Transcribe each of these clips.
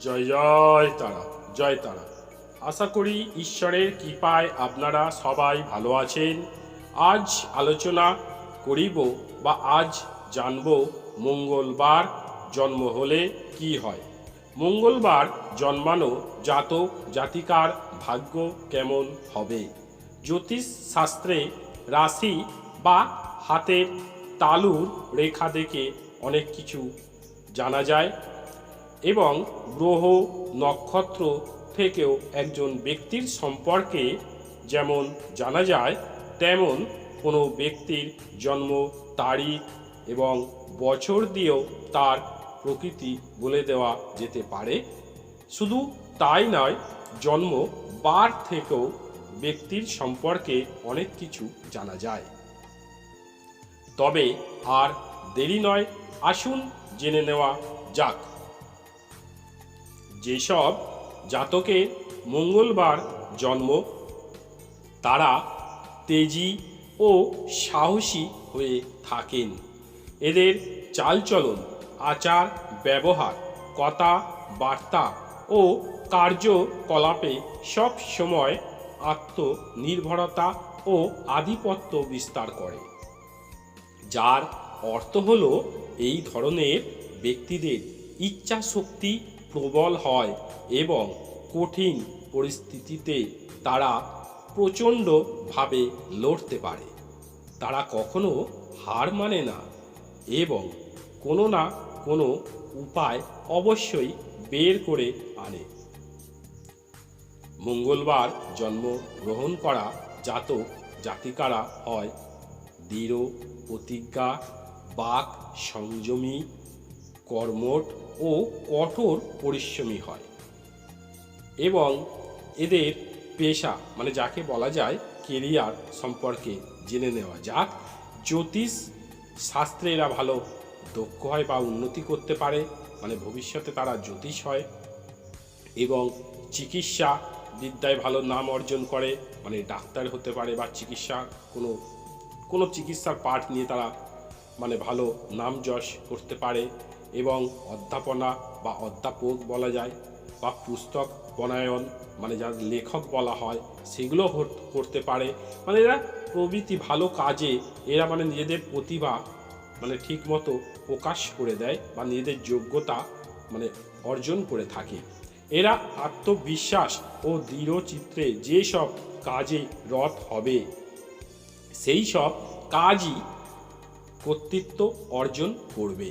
জয় জয় তারা জয় তারা। আশা করি ঈশ্বরের কৃপায় আপনারা সবাই ভালো আছেন। আজ আলোচনা করিব বা আজ জানব মঙ্গলবার জন্ম হলে কি হয়। মঙ্গলবার জন্মানো জাতক, জাতিকার ভাগ্য কেমন হবে? জ্যোতিষ শাস্ত্রে রাশি বা হাতের তালুর রেখা দেখে অনেক কিছু জানা যায়। এবং গ্রহ, নক্ষত্র থেকেও একজন ব্যক্তির সম্পর্কে যেমন জানা যায়, তেমন কোনো ব্যক্তির জন্ম, তারিখ এবং বছর দিয়েও তার প্রকৃতি বলে দেওয়া যেতে পারে। শুধু তাই নয়, জন্ম বার থেকেও ব্যক্তির সম্পর্কে অনেক কিছু জানা যায়। তবে আর দেরি নয়, আসুন জেনে নেওয়া যাক। যেসব জাতকের মঙ্গলবার জন্ম, তারা তেজি ও সাহসী হয়ে থাকেন। এদের চালচলন, আচার, ব্যবহার, কথা, বার্তা ও কার্যকলাপে সব সময় আত্মনির্ভরতা ও আধিপত্য বিস্তার করে। যার অর্থ হল এই ধরনের ব্যক্তিদের ইচ্ছা শক্তি প্রবল হয় এবং কঠিন পরিস্থিতিতে তারা প্রচণ্ডভাবে লড়তে পারে। তারা কখনো হার মানে না এবং কোনো না কোনো উপায় অবশ্যই বের করে আনে। মঙ্গলবার জন্ম গ্রহণ করা জাতক জাতিকারা হয় দৃঢ় প্রতিজ্ঞা, বাক, সংযমী, কর্মঠ ও কঠোর পরিশ্রমী হয় এবং এদের পেশা মানে যাকে বলা যায় কেরিয়ার সম্পর্কে জেনে নেওয়া যাক, জ্যোতিষ শাস্ত্রে এরা ভালো দক্ষ হয় বা উন্নতি করতে পারে মানে ভবিষ্যতে তারা জ্যোতিষ হয় এবং চিকিৎসা বিদ্যায় ভালো নাম অর্জন করে মানে ডাক্তার হতে পারে বা চিকিৎসা কোনো কোনো চিকিৎসার পাঠ নিয়ে তারা মানে ভালো নাম যশ করতে পারে। এবং অধ্যাপনা বা অধ্যাপক বলা যায়, বা পুস্তক বনায়ন মানে যার লেখক বলা হয়, সেগুলো করতে পারে। মানে এরা প্রভৃতি ভালো কাজে, এরা মানে নিজেদের প্রতিভা মানে ঠিকমতো প্রকাশ করে দেয়, বা নিজেদের যোগ্যতা মানে অর্জন করে থাকে। এরা আত্মবিশ্বাস ও দৃঢ় চিত্রে যেসব কাজে রথ হবে, সেই সব কাজই কর্তৃত্ব অর্জন করবে।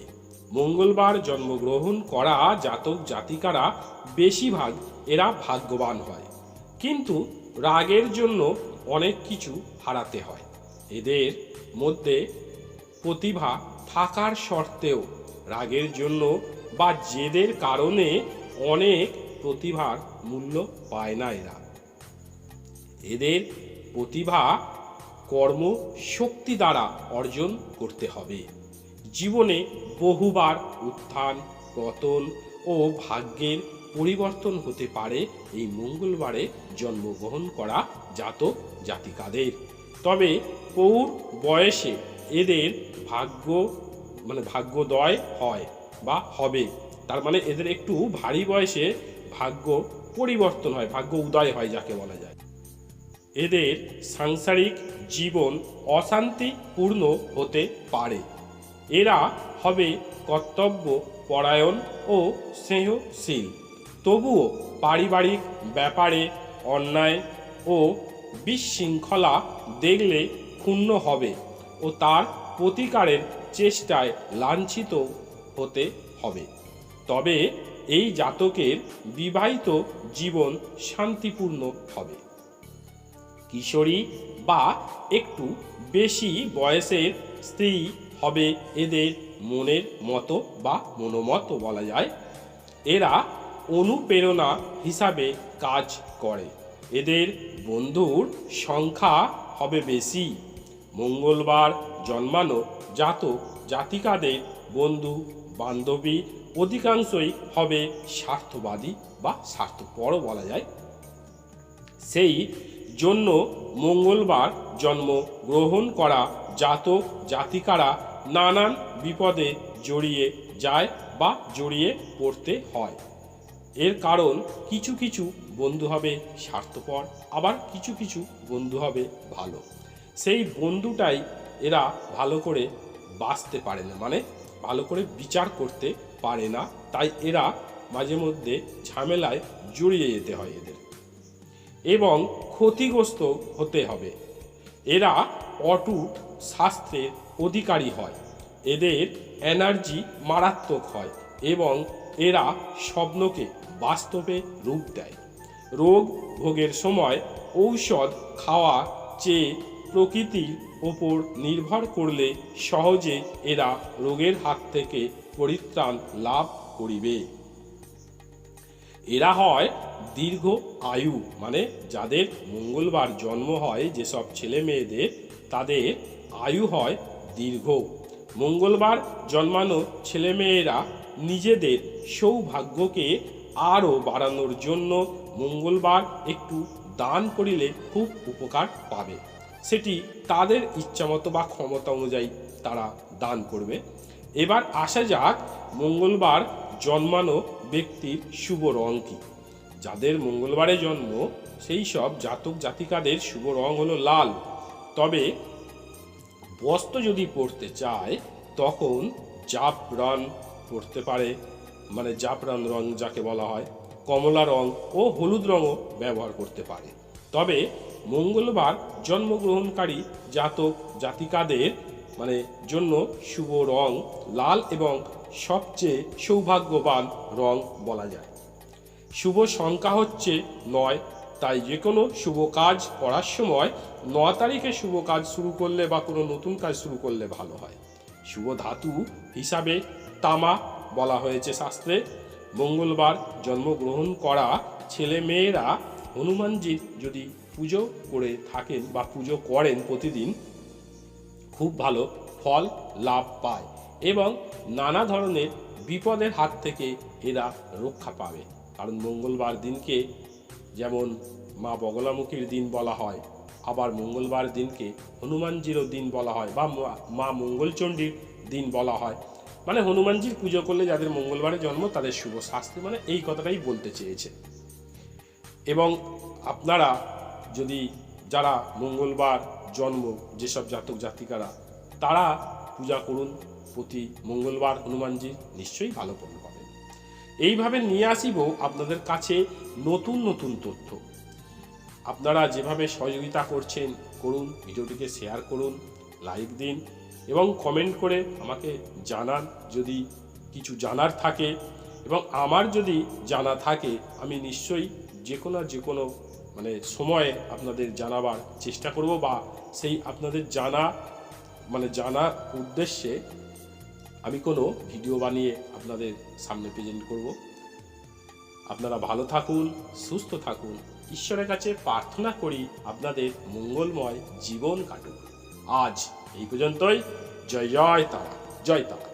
মঙ্গলবার জন্মগ্রহণ করা জাতক জাতিকারা বেশিরভাগ এরা ভাগ্যবান হয়। কিন্তু রাগের জন্য অনেক কিছু হারাতে হয়। এদের মধ্যে প্রতিভা থাকার সত্ত্বেও রাগের জন্য বা জেদের কারণে অনেক প্রতিভার মূল্য পায় না এরা। এদের প্রতিভা কর্ম শক্তি দ্বারা অর্জন করতে হবে। জীবনে বহুবার উত্থান, পতন ও ভাগ্যের পরিবর্তন হতে পারে এই মঙ্গলবারে জন্মগ্রহণ করা জাতক জাতিকাদের। তবে পৌর বয়সে এদের ভাগ্য মানে ভাগ্যোদয় হয় বা হবে। তার মানে এদের একটু ভারী বয়সে ভাগ্য পরিবর্তন হয়, ভাগ্য উদয় হয় যাকে বলা যায়। এদের সাংসারিক জীবন অশান্তিপূর্ণ হতে পারে। এরা হবে কর্তব্য, পরায়ণ ও স্নেহশীল। তবুও পারিবারিক ব্যাপারে অন্যায় ও বিশৃঙ্খলা দেখলে ক্ষুণ্ণ হবে ও তার প্রতিকারের চেষ্টায় লাঞ্ছিত হতে হবে। তবে এই জাতকের বিবাহিত জীবন শান্তিপূর্ণ হবে। কিশোরী বা একটু বেশি বয়সের স্ত্রী হবে এদের মনের মতো বা মনোমত বলা যায়। এরা অনুপ্রেরণা হিসাবে কাজ করে। এদের বন্ধুর সংখ্যা হবে বেশি। মঙ্গলবার জন্মানো জাতক জাতিকাদের বন্ধু বান্ধবী অধিকাংশই হবে স্বার্থবাদী বা স্বার্থপরও বলা যায়। সেই জন্য মঙ্গলবার জন্ম গ্রহণ করা জাতক জাতিকারা নানান বিপদে জড়িয়ে যায় বা জড়িয়ে পড়তে হয়। এর কারণ কিছু কিছু বন্ধু হবে স্বার্থপর, আবার কিছু কিছু বন্ধু হবে ভালো। সেই বন্ধুটাই এরা ভালো করে বাঁচতে পারে না মানে ভালো করে বিচার করতে পারে না। তাই এরা মাঝে মধ্যে ঝামেলায় জড়িয়ে যেতে হয় এদের। এবং ক্ষতিগ্রস্ত হতে হবে। এরা অটুট স্বাস্থ্যের অধিকারী হয়। এদের এনার্জি মারাত্মক হয় এবং এরা স্বপ্নকে বাস্তবে রূপ দেয়। রোগ ভোগের সময় ঔষধ খাওয়া চেয়ে প্রকৃতির ওপর নির্ভর করলে সহজে এরা রোগের হাত থেকে পরিত্রাণ লাভ করিবে। এরা হয় দীর্ঘ আয়ু মানে যাদের মঙ্গলবার জন্ম হয় যেসব ছেলে মেয়েদের তাদের আয়ু হয় দীর্ঘ। মঙ্গলবার জন্মানো ছেলেমেয়েরা নিজেদের সৌভাগ্যকে আরও বাড়ানোর জন্য মঙ্গলবার একটু দান করিলে খুব উপকার পাবে। সেটি তাদের ইচ্ছামতো বা ক্ষমতা অনুযায়ী তারা দান করবে। এবার আসা যাক মঙ্গলবার জন্মানো ব্যক্তির শুভ রং কী। যাদের মঙ্গলবারে জন্ম, সেই সব জাতক জাতিকাদের শুভ রং হলো লাল। তবে বস্ত্র যদি পরতে চায়, তখন জাপ জাফরান পরতে পারে। মানে জাফরান রং যাকে বলা হয়, কমলা রং ও হলুদ রঙও ব্যবহার করতে পারে। তবে মঙ্গলবার জন্মগ্রহণকারী জাতক জাতিকাদের মানে জন্য শুভ রং লাল এবং সবচেয়ে সৌভাগ্যবান রং বলা যায়। শুভ সংখ্যা হচ্ছে নয় তাই যে কোনো শুভ কাজ করার সময় ন তারিখে শুভ কাজ শুরু করলে বা কোনো নতুন কাজ শুরু করলে ভালো হয়। শুভ ধাতু হিসাবে তামা বলা হয়েছে শাস্ত্রে। মঙ্গলবার জন্মগ্রহণ করা ছেলে মেয়েরা হনুমানজির যদি পুজো করে থাকেন বা পুজো করেন প্রতিদিন, খুব ভালো ফল লাভ পায় এবং নানা ধরনের বিপদের হাত থেকে এরা রক্ষা পাবে। কারণ মঙ্গলবার দিনকে যেমন মা বগলামুখীর দিন বলা হয়, আবার মঙ্গলবার দিনকে হনুমানজিরও দিন বলা হয় বা মা- মঙ্গলচণ্ডীর দিন বলা হয়। মানে হনুমানজির পুজো করলে যাদের মঙ্গলবারে জন্ম তাদের শুভ শাস্তি মানে এই কথাটাই বলতে চেয়েছে। এবং আপনারা যদি যারা মঙ্গলবার জন্ম, যেসব জাতক জাতিকারা, তারা পূজা করুন প্রতি মঙ্গলবার হনুমানজির, নিশ্চয়ই ভালো পাবেন এইভাবে নিয়ে আসিব আপনাদের কাছে নতুন নতুন তথ্য। আপনারা যেভাবে সহযোগিতা করছেন, করুন, ভিডিওটিকে শেয়ার করুন, লাইক দিন এবং কমেন্ট করে আমাকে জানান যদি কিছু জানার থাকে এবং আমার যদি জানা থাকে, আমি নিশ্চয়ই যে কোনো যে কোনো মানে সময়ে আপনাদের জানাবার চেষ্টা করব বা সেই আপনাদের জানা মানে জানার উদ্দেশ্যে আমি কোনো ভিডিও বানিয়ে আপনাদের সামনে প্রেজেন্ট করব। আপনারা ভালো থাকুন, সুস্থ থাকুন। ঈশ্বরের কাছে প্রার্থনা করি আপনাদের মঙ্গলময় জীবন কাটুক। আজ এই পর্যন্তই। জয় জয় তারা। জয় তারা।